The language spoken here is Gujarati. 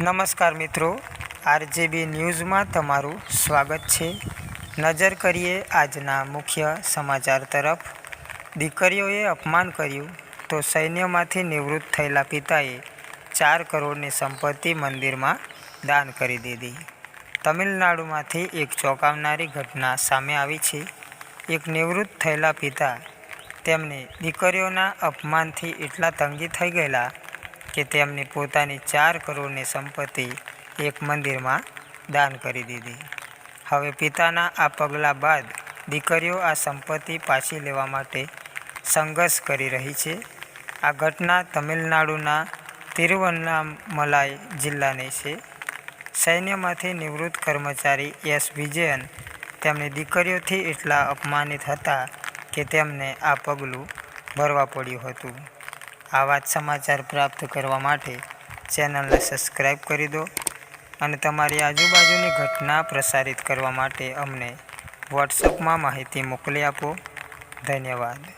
નમસ્કાર મિત્રો, આરજેબી ન્યૂઝમાં તમારું સ્વાગત છે. નજર કરીએ આજના મુખ્ય સમાચાર તરફ. દીકરીઓએ અપમાન કર્યું તો સૈન્યમાંથી નિવૃત્ત થયેલા પિતાએ ચાર કરોડની સંપત્તિ મંદિરમાં દાન કરી દીધી. તમિલનાડુમાંથી એક ચોંકાવનારી ઘટના સામે આવી છે. એક નિવૃત્ત થયેલા પિતા તેમને દીકરીઓના અપમાનથી એટલા તંગી થઈ ગયેલા કે તેમની પોતાની ચાર કરોડની સંપત્તિ એક મંદિરમાં દાન કરી દીધી. હવે પિતાના આ પગલાં બાદ દીકરીઓ આ સંપત્તિ પાછી લેવા માટે સંઘર્ષ કરી રહી છે. આ ઘટના તમિલનાડુના તિરુવન્નામલાઈ જિલ્લાની છે. સૈન્યમાંથી નિવૃત્ત કર્મચારી એસ. વિજયન તેમની દીકરીઓથી એટલા અપમાનિત હતા કે તેમને આ પગલું ભરવા પડ્યું હતું. આવા જ સમાચાર પ્રાપ્ત કરવા માટે ચેનલને સબસ્ક્રાઈબ કરી દો અને તમારી આજુબાજુની ઘટના પ્રસારિત કરવા માટે અમને વોટ્સઅપમાં માહિતી મોકલી આપો. ધન્યવાદ.